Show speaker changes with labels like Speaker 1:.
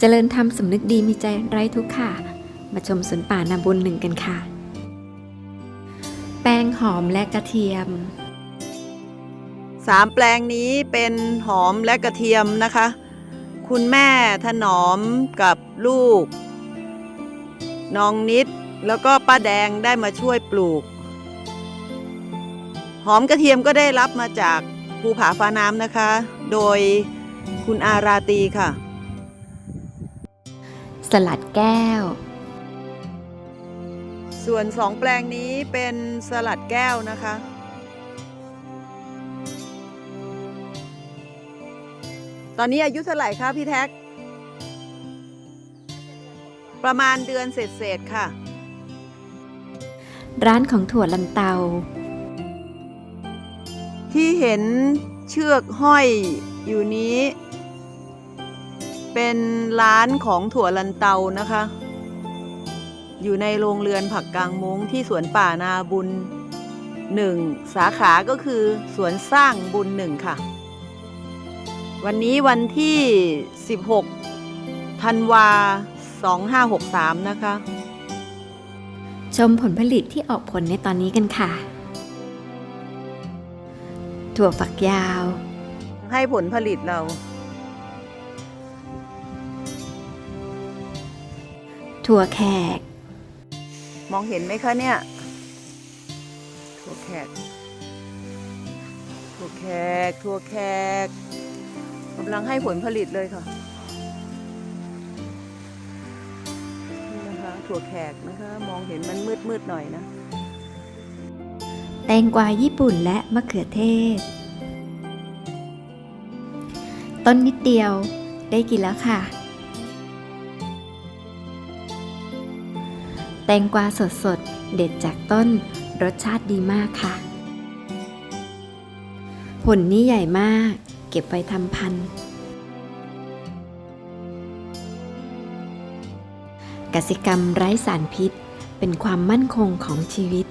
Speaker 1: เจริญธรรมสำนึกดีมีใจไร้ทุกข์ค่ะ มาชมสวนป่านาบุญหนึ่งกันค่ะ แป้งหอมและกระเทียม
Speaker 2: สามแปลงนี้เป็นหอมและกระเทียมนะคะ คุณแม่ถนอมกับลูก น้องนิดแล้วก็ป้าแดงได้มาช่วยปลูก หอมกระเทียมก็ได้รับมาจากภูผาฟ้าน้ำนะคะ โดยคุณอาราตีค่ะ
Speaker 1: สลัดแก้ว
Speaker 2: ส่วนสองแปลงนี้เป็นสลัดแก้วนะคะ ตอนนี้อายุเท่าไหร่คะพี่แท็ก ประมาณเดือนเศษๆค่ะ
Speaker 1: ร้านของถั่วลันเตา
Speaker 2: ที่เห็นเชือกห้อยอยู่นี้ เป็นร้านของถั่วลันเตานะคะ อยู่ในโรงเรือนผักกลางมุ้งที่สวนป่านาบุญหนึ่งสาขาก็คือสวนสร้างบุญหนึ่งค่ะ วันนี้วันที่ 16ธันวา 2563 นะคะ
Speaker 1: ชมผลผลิตที่ออกผลในตอนนี้กันค่ะ ถั่วฝักยาว
Speaker 2: ให้ผลผลิตเรา
Speaker 1: ถั่วแขก
Speaker 2: มองเห็นไหมคะเนี่ย ถั่วแขก ถั่วแขก ถั่วแขกกำลังให้ผลผลิตเลยค่ะ นี่นะคะ ถั่วแขกนะคะ มองเห็นมันมืดมืดๆหน่อยนะ
Speaker 1: แตงกวาญี่ปุ่นและมะเขือเทศ ต้นนิดเดียวได้กินแล้วค่ะ แตงกวาสดๆ เด็ดจากต้น รสชาติดีมากค่ะ ผลนี้ใหญ่มาก เก็บไว้ทำพันธุ์กสิกรรมไร้สารพิษ เป็นความมั่นคงของชีวิต